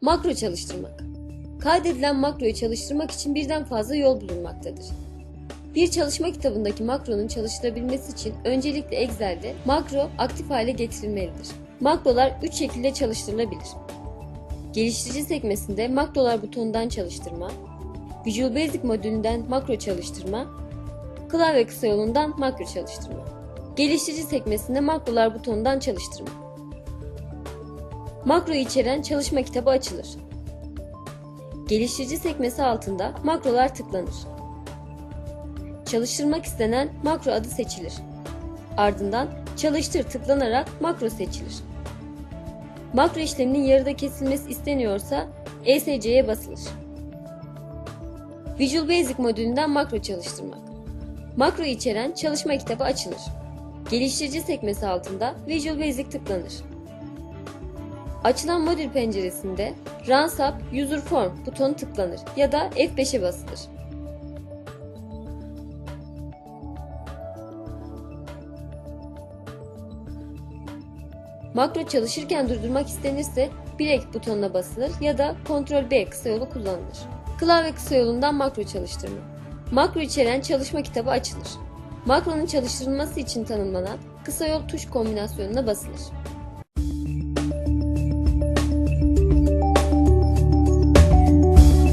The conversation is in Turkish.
Makro çalıştırmak. Kaydedilen makroyu çalıştırmak için birden fazla yol bulunmaktadır. Bir çalışma kitabındaki makronun çalışılabilmesi için öncelikle Excel'de makro aktif hale getirilmelidir. Makrolar 3 şekilde çalıştırılabilir. Geliştirici sekmesinde makrolar butonundan çalıştırma, Visual Basic modülünden makro çalıştırma, klavye kısa yolundan makro çalıştırma. Geliştirici sekmesinde makrolar butonundan çalıştırma. Makroyu içeren çalışma kitabı açılır. Geliştirici sekmesi altında makrolar tıklanır. Çalıştırmak istenen makro adı seçilir. Ardından çalıştır tıklanarak makro seçilir. Makro işleminin yarıda kesilmesi isteniyorsa ESC'ye basılır. Visual Basic modülünden makro çalıştırmak. Makro içeren çalışma kitabı açılır. Geliştirici sekmesi altında Visual Basic tıklanır. Açılan modül penceresinde Run Sub User Form butonu tıklanır ya da F5'e basılır. Makro çalışırken durdurmak istenirse Break butonuna basılır ya da Ctrl B kısa yolu kullanılır. Klavye kısa yolundan makro çalıştırma. Makro içeren çalışma kitabı açılır. Makronun çalıştırılması için tanımlanan kısa yol tuş kombinasyonuna basılır.